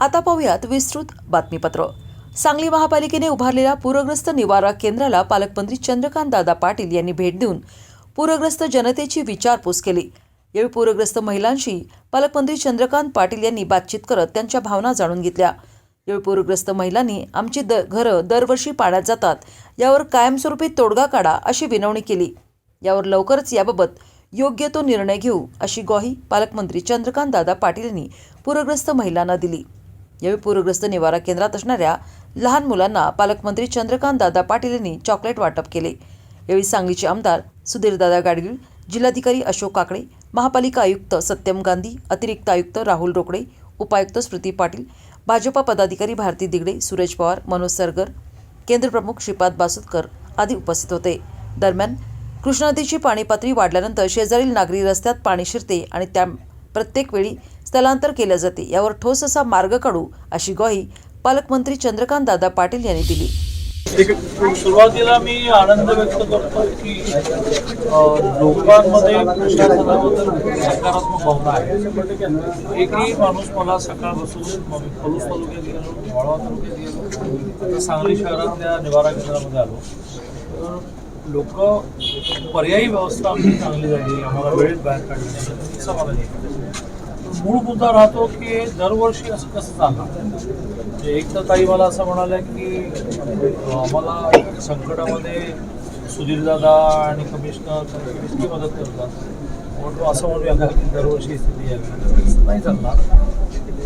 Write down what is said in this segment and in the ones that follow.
आता पाहूयात विस्तृत बातमीपत्र. सांगली महापालिकेने उभारलेल्या पूरग्रस्त निवारा केंद्राला पालकमंत्री चंद्रकांत दादा पाटील यांनी भेट देऊन पूरग्रस्त जनतेची विचारपूस केली. यावेळी पूरग्रस्त महिलांशी पालकमंत्री चंद्रकांत पाटील यांनी बातचीत करत त्यांच्या भावना जाणून घेतल्या. यावेळी पूरग्रस्त महिलांनी आमची द घरं दरवर्षी पाण्यात जातात यावर कायमस्वरूपी तोडगा काढा अशी विनवणी केली. यावर लवकरच याबाबत योग्य तो निर्णय घेऊ अशी ग्वाही पालकमंत्री चंद्रकांत दादा पाटील यांनी पूरग्रस्त महिलांना दिली. यावेळी पूरग्रस्त निवारा केंद्रात असणाऱ्या लहान मुलांना पालकमंत्री चंद्रकांत दादा पाटील यांनी चॉकलेट वाटप केले. यावेळी सांगलीचे आमदार सुधीरदादा गाडगीळ जिल्हाधिकारी अशोक काकडे महापालिका आयुक्त सत्यम गांधी अतिरिक्त आयुक्त राहुल रोकडे उपायुक्त स्मृती पाटील भाजपा पदाधिकारी भारती दिगडे सुरेश पवार मनोज सरगर केंद्रप्रमुख श्रीपाद बासुतकर आदी उपस्थित होते. दरम्यान कृष्णा नदीची पाणी पातळी वाढल्यानंतर शेजारील नागरी रस्त्यात पाणी शिरते आणि त्या प्रत्येक वेळी स्थलांतर केले जाते. यावर ठोस असा मार्ग काढू अशी ग्वाही पालकमंत्री चंद्रकांत दादा पाटील यांनी दिली. सुरुवातीला मी आनंद व्यक्त करतो की लोकांमध्ये प्रशासनाबद्दल सकारात्मक भावना आहे. एकही माणूस मला सकाळपासून मग पलूस तालुक्यात गेलो वाळवा तालुक्यात गेलो आता सांगली शहरातल्या निवारा केंद्रामध्ये आलो. तर लोक पर्यायी व्यवस्था आमची चांगली झाली आम्हाला वेळेत बाहेर काढली समाधानी आहे. मूळ मुद्दा राहतो की दरवर्षी असं कसं चालणार? म्हणजे एक तर ताई मला असं म्हणाल्या की आम्हाला संकटामध्ये सुधीरदादा आणि कमिशनर इतकी मदत करतात? म्हणून असं म्हणूया का की दरवर्षी स्थिती यावी. नाही चालणार.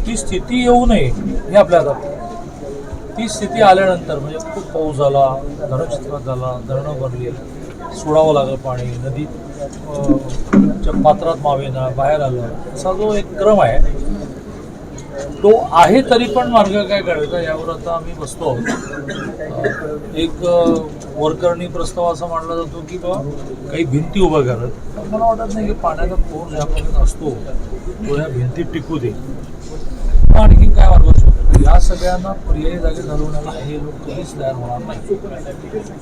ती स्थिती येऊ नये हे आपल्या हातात ती स्थिती आल्यानंतर म्हणजे खूप पाऊस झाला धरणक्षेत्रात झाला धरणं भरली. सोडावं लागलं पाणी नदी च्या पात्रात मावेना बाहेर आलं. असा जो एक क्रम आहे तो आहे तरी पण मार्ग काय काढायचा यावर आता आम्ही बसतो आहोत. एक वरकरणी प्रस्ताव असा मांडला जातो की बा काही भिंती उभ्या करत मला वाटत नाही की पाण्याचा कोण ज्यापर्यंत असतो तो या भिंतीत टिकू दे. आणखी काय मार्ग असू या सगळ्यांना पर्यायी जागे घालवण्याला हे लोक कधीच तयार होणार नाही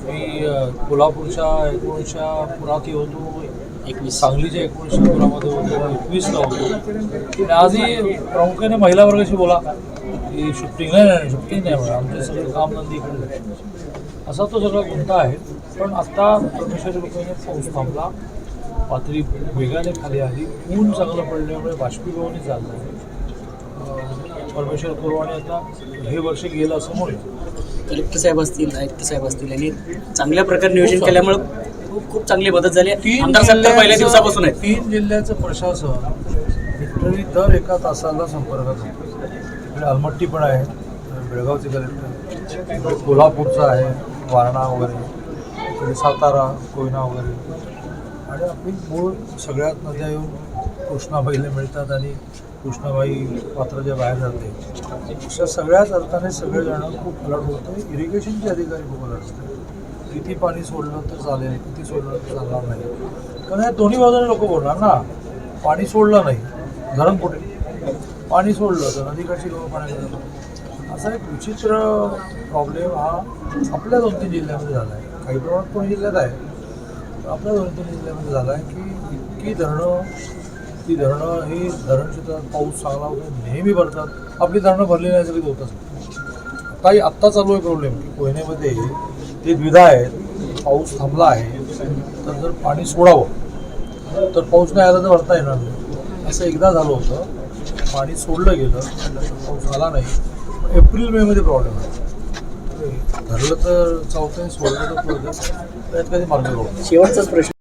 मी कोल्हापूरच्या एकोणीसच्या पुरात होतो एकवीस सांगलीच्या एकोणीसच्या पुरामध्ये होतो एकवीसला होतो. आणि आजही प्रामुख्याने महिला वर्गाशी बोला की शिफ्टिंग नाही नाही शिफ्टिंग नाही म्हणा आमचे सगळे काम नंदी इकडे असा तो सगळा गुंता आहे. पण आत्ता परमेश्वरी लोकांनी पाऊस थांबला. पातळी वेगाने खाली आली. ऊन चांगलं पडल्यामुळे बाष्पीभवनी चाललं आहे परमेश्वर करू आणि आता हे वर्ष गेलं असं म्हणूया कलेक्टर साहेब असतील आयुक्त साहेब असतील यांनी चांगल्या प्रकारे नियोजन केल्यामुळे खूप खूप चांगली मदत झाली. आहे. तीन आमदार साहेब तर पहिल्या दिवसापासून आहेत. तीन जिल्ह्याचं प्रशासन लिटरली दर एका तासाला संपर्कात इकडे अलमट्टी पण आहे बेळगावचे कलेक्टर इकडे कोल्हापूरचा आहे वारणा वगैरे इकडे सातारा कोयना वगैरे. आणि आपली मूळ सगळ्यात नद्या येऊन कृष्णाबाईला मिळतात आणि कृष्णाबाई पात्राच्या बाहेर जाते. अशा सगळ्याच अर्थाने सगळेजण खूप अलर्ट होतं. इरिगेशनचे अधिकारी खूप अलर्ट असतात. किती पाणी सोडलं तर चालेल किती सोडलं तर चालणार नाही. कारण या दोन्ही बाजूने लोक बोलणार ना. पाणी सोडलं नाही धरण कुठे पाणी सोडलं तर नदीकाठची लोक पाण्यात जातात असा एक विचित्र प्रॉब्लेम हा आपल्या दोन तीन जिल्ह्यामध्ये झाला आहे. काही प्रमाणात कोणी जिल्ह्यात आहे. आपल्या दोन तीन जिल्ह्यामध्ये झाला आहे की इतकी धरणं ती धरणं ही धरण क्षेत्रात पाऊस चांगला वगैरे नेहमी भरतात. आपली धरणं भरली नाही तरी होतच काही आत्ता चालू आहे प्रॉब्लेम की कोयनेमध्ये ते द्विधा आहेत पाऊस थांबला आहे तर जर पाणी सोडावं तर पाऊस नाही आला तर भरता येणार नाही. असं एकदा झालं होतं. पाणी सोडलं गेलं पाऊस आला नाही. एप्रिल मेमध्ये प्रॉब्लेम आहे. धरलं तर चावतंय सोडलं तर पडतं त्यात कधी मार्ग शेवटचाच प्रश्न.